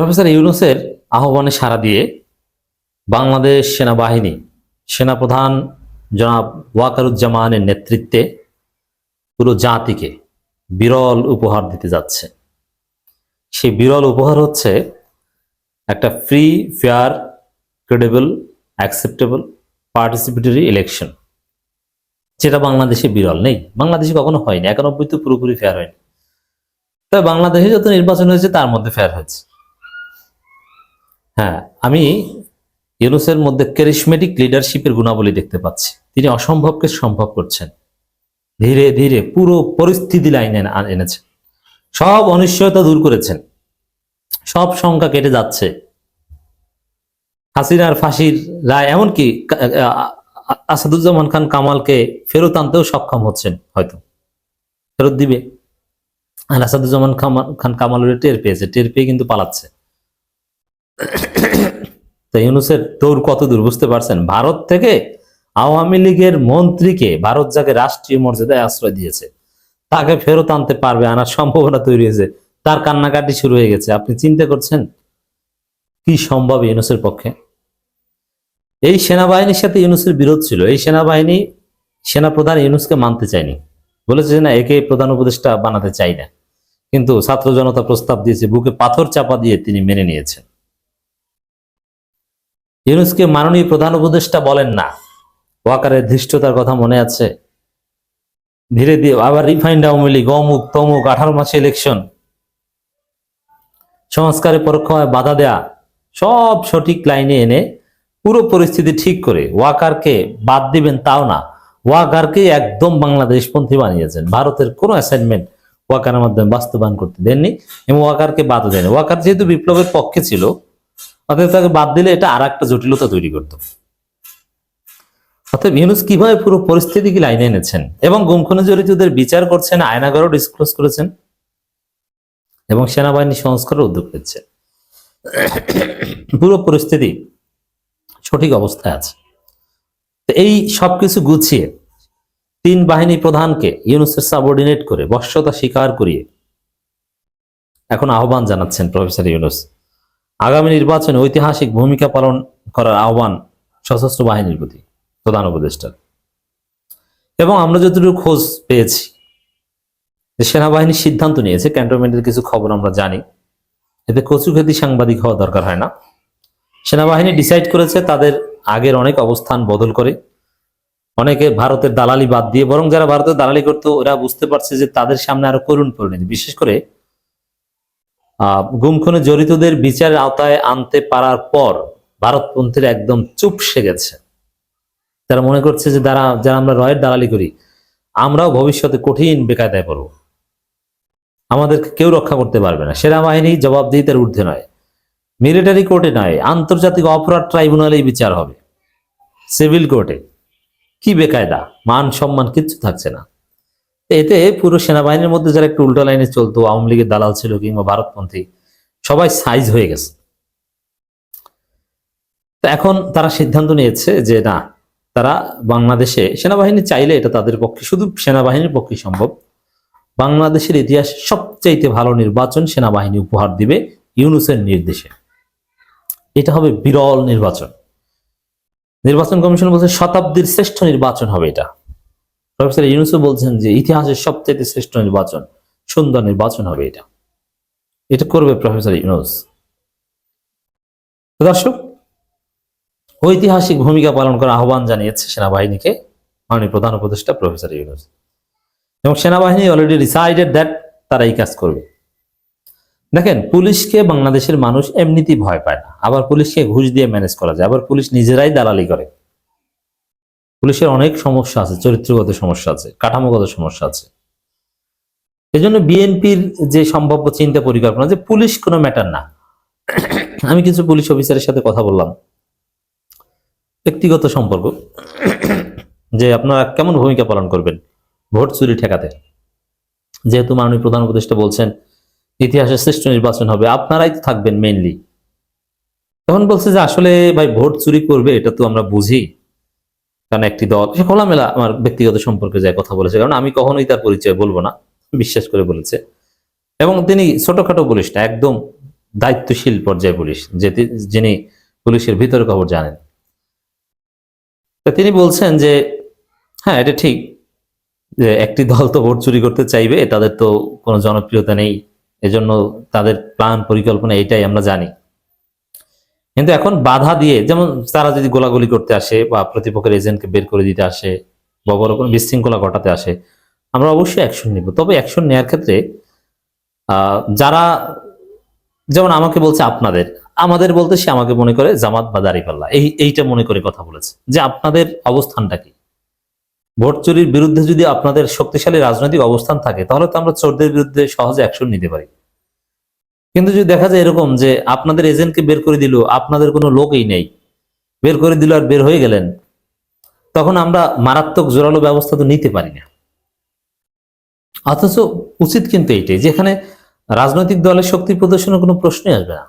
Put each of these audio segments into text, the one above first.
Professor ইউনুসের আহ্বানে সাড়া দিয়ে বাংলাদেশ সেনাবাহিনী সেনাপ্রধান জনাব ওয়াকারুজ্জামানের নেতৃত্বে পুরো জাতিকে বিরল উপহার দিতে যাচ্ছে। সেই বিরল উপহার হচ্ছে একটা free fair credible acceptable participatory election যেটা বাংলাদেশে বিরল নেই। বাংলাদেশে কখনো হয়নি। একানব্বই তো পুরোপুরি ফেয়ার হয়নি। তবে বাংলাদেশে যত নির্বাচন হয়েছে, তার মধ্যে ফেয়ার হয়েছে। হ্যাঁ আমি ইউনুসের মধ্যে ক্যারিসমেটিক লিডারশিপের গুণাবলী দেখতে পাচ্ছি। তিনি অসম্ভবকে সম্ভব করছেন। ধীরে ধীরে পুরো পরিস্থিতি লাইনে এনেছেন সব অনিশ্চয়তা দূর করেছেন। সব সংখ্যা কেটে যাচ্ছে। হাসিনার ফাঁসির রায় এমনকি আসাদুজ্জামান খান কামালকে ফেরত আনতেও সক্ষম হচ্ছেন হয়তো। ফেরত দিবে। আর আসাদুজ্জামান খান কামাল টের পেয়েছে। টের পেয়ে কিন্তু পালাচ্ছে। তো ইউনুসের দৌড় কত দূর বুঝতে পারছেন? ভারত থেকে আওয়ামী লীগের মন্ত্রীকে ভারত যাকে রাষ্ট্রীয় মর্যাদায় আশ্রয় দিয়েছে, তাকে ফেরত আনতে পারবে আনার সম্ভাবনা তৈরি হয়েছে। তার কান্নাকাটি শুরু হয়ে গেছে। আপনি চিন্তা করছেন কি সম্ভব ইউনুসের পক্ষে? এই সেনাবাহিনীর সাথে ইউনুসের বিরোধ ছিল। এই সেনাবাহিনী সেনাপ্রধান ইউনুসকে মানতে চায়নি। বলেছে যে না, একে প্রধান উপদেষ্টা বানাতে চাই না। কিন্তু ছাত্র জনতা প্রস্তাব দিয়েছে, বুকে পাথর চাপা দিয়ে তিনি মেনে নিয়েছেন। ইউনুসকে মাননীয় প্রধান উপদেষ্টা বলেন না। ওয়াকারের ধৃষ্টতার কথা মনে আছে। ধীরে ধীরে আবার রিফাইন্ড আওয়ামী লীগ, অমুক তমুক, আঠারো মাসে ইলেকশন। সংস্কারে পরোক্ষভাবে বাধা দেয়া, সব সঠিক লাইনে এনে পুরো পরিস্থিতি ঠিক করে ওয়াকারকে বাদ দিবেন তাও না। ওয়াকারকে একদম বাংলাদেশপন্থী বানিয়েছেন। ভারতের কোনো অ্যাসাইনমেন্ট ওয়াকারের মাধ্যমে বাস্তবায়ন করতে দেননি এবং ওয়াকারকে বাদও দেন ওয়াকার যেহেতু বিপ্লবের পক্ষে ছিল অতএব তাকে বাদ দিলে এটা আর একটা জটিলতা তৈরি করত। অতএব ইউনুস কীভাবে পুরো পরিস্থিতিকে লাইনে এনেছেন এবং গুমখুনে জড়িতদের বিচার করছেন আয়নাগরও ডিসক্লোজ করেছেন এবং সেনাবাহিনী সংস্কারের উদ্যোগ নিচ্ছে পুরো পরিস্থিতি সঠিক অবস্থায় আছে। এই সবকিছু গুছিয়ে তিন বাহিনী প্রধানকে ইউনুসের সাবঅর্ডিনেট করে বশ্যতা স্বীকার করিয়ে এখন আহ্বান জানাচ্ছেন প্রফেসর ইউনুস। আগামী নির্বাচনে ঐতিহাসিক ভূমিকা পালন করার আহ্বান সশস্ত্র বাহিনীর প্রতি, প্রধান উপদেষ্টার। এবং আমরা যতটুকু খোঁজ পেয়েছি সেনাবাহিনী সিদ্ধান্ত নিয়েছে, ক্যান্টনমেন্টের কিছু খবর আমরা জানি, এতে কচুখেতি সাংবাদিক হওয়া দরকার হয় না। সেনাবাহিনী ডিসাইড করেছে তাদের আগের অনেক অবস্থান বদল করে, অনেকে ভারতের দালালি বাদ দিয়ে, বরং যারা ভারতের দালালি করতো, ওরা বুঝতে পারছে যে তাদের সামনে আরও করুণ পরিণতি। বিশেষ করে আহ, গুমখুনে জড়িতদের বিচারের আওতায় আনতে পারার পর ভারতপন্থীরা একদম চুপসে গেছে। তারা মনে করছে যে যারা যারা আমরা রয়ের দালালি করি, আমরাও ভবিষ্যতে কঠিন বেকায়দায় পড়ব। আমাদেরকে কেউ রক্ষা করতে পারবে না। সেনাবাহিনী জবাবদিহিতার ঊর্ধ্বে নয়, মিলিটারি কোর্টে নয়, আন্তর্জাতিক অপরাধ ট্রাইব্যুনালেই বিচার হবে। সিভিল কোর্টে কি বেকায়দা? মান সম্মান কিচ্ছু থাকছে না। এতে পুরো সেনাবাহিনীর মধ্যে যারা একটু উল্টো লাইনে চলতো, আওয়ামী লীগের দালাল ছিল কিংবা ভারতপন্থী, সবাই সাইজ হয়ে গেছে। এখন তারা সিদ্ধান্ত নিয়েছে যে না, তারা বাংলাদেশে, সেনাবাহিনী চাইলে এটা তাদের পক্ষে, শুধু সেনাবাহিনীর পক্ষে সম্ভব। বাংলাদেশের ইতিহাসে সবচাইতে ভালো নির্বাচন সেনাবাহিনী উপহার দিবে ইউনুসের নির্দেশে। এটা হবে বিরল নির্বাচন। নির্বাচন কমিশন বলছে শতাব্দীর শ্রেষ্ঠ নির্বাচন হবে এটা। প্রফেসর ইউনুসও বলছেন যে ইতিহাসের সবচেয়ে শ্রেষ্ঠ নির্বাচন, সুন্দর নির্বাচন হবে এটা। এটা করবে প্রফেসর ইউনুস। দর্শক, ঐতিহাসিক ভূমিকা পালন করার আহ্বান জানিয়েছে সেনাবাহিনীকে মাননীয় প্রধান উপদেষ্টা প্রফেসর ইউনুস। এবং সেনাবাহিনী অলরেডি ডিসাইডেড দ্যাট তারা এই কাজ করবে। দেখেন, পুলিশকে বাংলাদেশের মানুষ এমনিতেই ভয় পায় না। আবার পুলিশকে ঘুষ দিয়ে ম্যানেজ করা যায়। আবার পুলিশ নিজেরাই দালালি করে। পুলিশের অনেক সমস্যা আছে, চরিত্রগত সমস্যা আছে, কাঠামোগত সমস্যা আছে। এই জন্য বিএনপির যে সম্ভাব্য চিন্তা পরিকল্পনা যে পুলিশ কোনো ম্যাটার না। আমি কিছু পুলিশ অফিসারের সাথে কথা বললাম। ব্যক্তিগত সম্পর্ক। যে আপনারা কেমন ভূমিকা পালন করবেন ভোট চুরি ঠেকাতে? যেহেতু মাননীয় প্রধান উপদেষ্টা বলছেন ইতিহাসের শ্রেষ্ঠ নির্বাচন হবে, আপনারাই তো থাকবেন মেইনলি তখন বলছে যে আসলে ভাই ভোট চুরি করবে, এটা তো আমরা বুঝি। কারণ একটি দল, সে খোলামেলা আমার ব্যক্তিগত সম্পর্কে যায় কথা বলেছে, কারণ আমি কখনোই তার পরিচয় বলব না, বিশ্বাস করে বলেছে। এবং তিনি ছোটখাটো বলিস না, একদম দায়িত্বশীল পর্যায়ে পুলিশ, যে যিনি পুলিশের ভিতর খবর জানেন। তিনি বলছেন যে হ্যাঁ এটা ঠিক, যে একটি দল তো ভোট চুরি করতে চাইবে, তাদের তো কোনো জনপ্রিয়তা নেই, এজন্য তাদের প্ল্যান পরিকল্পনা এটাই আমরা জানি। কিন্তু এখন বাধা দিয়ে, যেমন তারা যদি গোলাগুলি করতে আসে বা প্রতিপক্ষের এজেন্টকে বের করে দিতে আসে বা বড় কোনো বিশৃঙ্খলা ঘটাতে আসে, আমরা অবশ্যই অ্যাকশন নিব। তবে অ্যাকশন নেওয়ার ক্ষেত্রে যারা, যেমন আমাকে বলছে আপনাদের, আমাদের বলতে সে আমাকে মনে করে জামাত বা দাঁড়িপাল্লা। এই, এইটা মনে করে কথা বলেছে। যে আপনাদের অবস্থানটা কি? ভোট চুরির বিরুদ্ধে যদি আপনাদের শক্তিশালী রাজনৈতিক অবস্থান থাকে, তাহলে তো আমরা চোরদের বিরুদ্ধে সহজে অ্যাকশন নিতে পারি। কিন্তু যদি দেখা যায় এরকম যে আপনাদের এজেন্টকে বের করে দিল, আপনাদের কোনো লোকই নেই, বের করে দিল আর বের হয়ে গেলেন, তখন আমরা মারাত্মক জোরালো ব্যবস্থা তো নিতে পারি না। অথচ উচিত কিন্তু এইটাই, যেখানে রাজনৈতিক দলের শক্তি প্রদর্শনের কোনো প্রশ্নই আসবে না।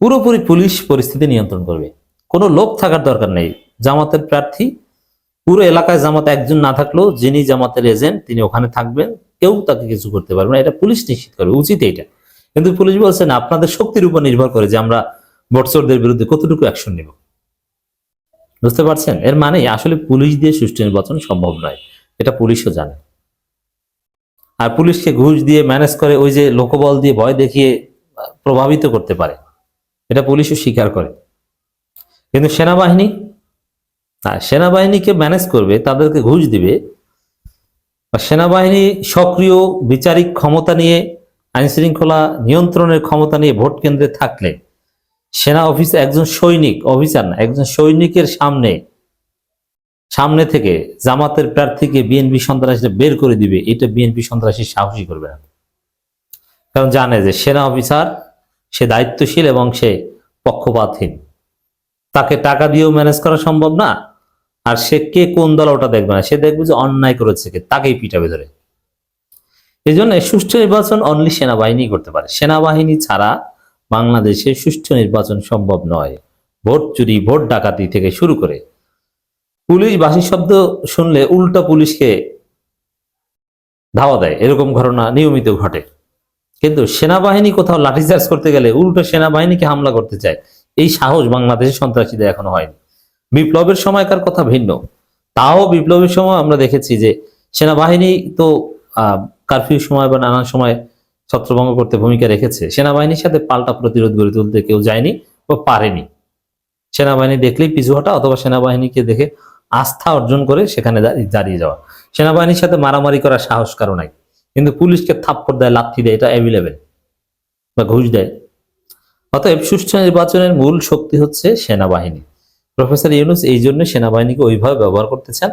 পুরোপুরি পুলিশ পরিস্থিতি নিয়ন্ত্রণ করবে। কোনো লোক থাকার দরকার নেই। জামাতের প্রার্থী, পুরো এলাকায় জামাত একজন না থাকলেও যিনি জামাতের এজেন্ট তিনি ওখানে থাকবেন, কেউ তাকে কিছু করতে পারবে না। এটা পুলিশ নিশ্চিত করবে, উচিত এইটা। কিন্তু পুলিশ বলছে না, আপনাদের শক্তির উপর নির্ভর করে যে আমরা ভোটচোরদের বিরুদ্ধে কতটুকু অ্যাকশন নেব। বুঝতে পারছেন? এর মানে আসলে পুলিশ দিয়ে সুষ্ঠু নির্বাচন সম্ভব নয়। এটা পুলিশও জানে। আর পুলিশকে ঘুষ দিয়ে ম্যানেজ করে ওই যে লোকবল দিয়ে ভয় দেখিয়ে প্রভাবিত করতে পারে। এটা পুলিশও স্বীকার করে। কিন্তু সেনাবাহিনী? না, সেনাবাহিনীকে ম্যানেজ করবে, তাদেরকে ঘুষ দিবে সেনাবাহিনী সক্রিয় বিচারিক ক্ষমতা নিয়ে আইন শৃঙ্খলা নিয়ন্ত্রণের ক্ষমতা নিয়ে ভোট কেন্দ্রে থাকলে সেনা অফিসে একজন সৈনিক, অফিসার না, একজন সৈনিকের সামনে সামনে থেকে জামাতের প্রার্থীকে বিএনপি সন্ত্রাসীরা বের করে দিবে, এটা বিএনপি সন্ত্রাসী সাহসী করবে না। কারণ জানে যে সেনা অফিসার, সে দায়িত্বশীল এবং সে পক্ষপাতহীন। তাকে টাকা দিয়েও ম্যানেজ করা সম্ভব না, আর সে কে কোন দল ওটা দেখবে না, সে দেখবে যে অন্যায় করেছে কে, তাকেই পিটাবে ধরে। এই জন্য সুষ্ঠু নির্বাচন অনলি সেনাবাহিনী করতে পারে। সেনাবাহিনী ছাড়া বাংলাদেশে সুষ্ঠু নির্বাচন সম্ভব নয়। ভোট চুরি, ভোট ডাকাতি থেকে শুরু করে। পুলিশ বাসি শব্দ শুনলে উল্টা পুলিশকে ধাওয়া দেয়। এরকম ঘটনা নিয়মিত ঘটে। কিন্তু সেনাবাহিনী কোথাও লাঠিচার্জ করতে গেলে উল্টো সেনাবাহিনীকে হামলা করতে চায়। এই সাহস বাংলাদেশের সন্ত্রাসীদের এখনও হয়নি। বিপ্লবের সময়কার কথা ভিন্ন। তাও বিপ্লবের সময় আমরা দেখেছি যে সেনাবাহিনী তো কারফিউ সময় বা নানান সময় ছত্রভঙ্গ করতে ভূমিকা রেখেছে। সেনাবাহিনীর সাথে পাল্টা প্রতিরোধ গড়ে তুলতে কেউ যায়নি বা পারেনি। সেনাবাহিনী দেখলেই পিছু হটা অথবা সেনাবাহিনীকে দেখে আস্থা অর্জন করে সেখানে দাঁড়িয়ে যাওয়া। সেনাবাহিনীর সাথে মারামারি করার সাহস কারও নাই। কিন্তু পুলিশকে থাপ্পড় দেয়, লাথি দেয়, এটা অ্যাভেলেবেল বা ঘুষ দেয়। অতএব সুষ্ঠু নির্বাচনের মূল শক্তি হচ্ছে সেনাবাহিনী। প্রফেসর ইউনুস এই জন্য সেনাবাহিনীকে ওইভাবে ব্যবহার করতে চান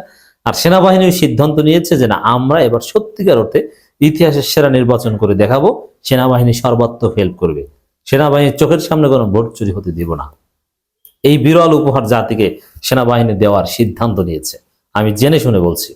আর সেনাবাহিনীর সিদ্ধান্ত নিয়েছে যে না, আমরা এবার সত্যিকার অর্থে ইতিহাসের সেরা নির্বাচন করে দেখাবো, সেনাবাহিনী সর্বাত্মক হেল্প করবে। সেনাবাহিনীর চোখের সামনে কোনো ভোট চুরি হতে দিব না। এই বিরল উপহার জাতিকে সেনাবাহিনী দেওয়ার সিদ্ধান্ত নিয়েছে। আমি জেনে শুনে বলছি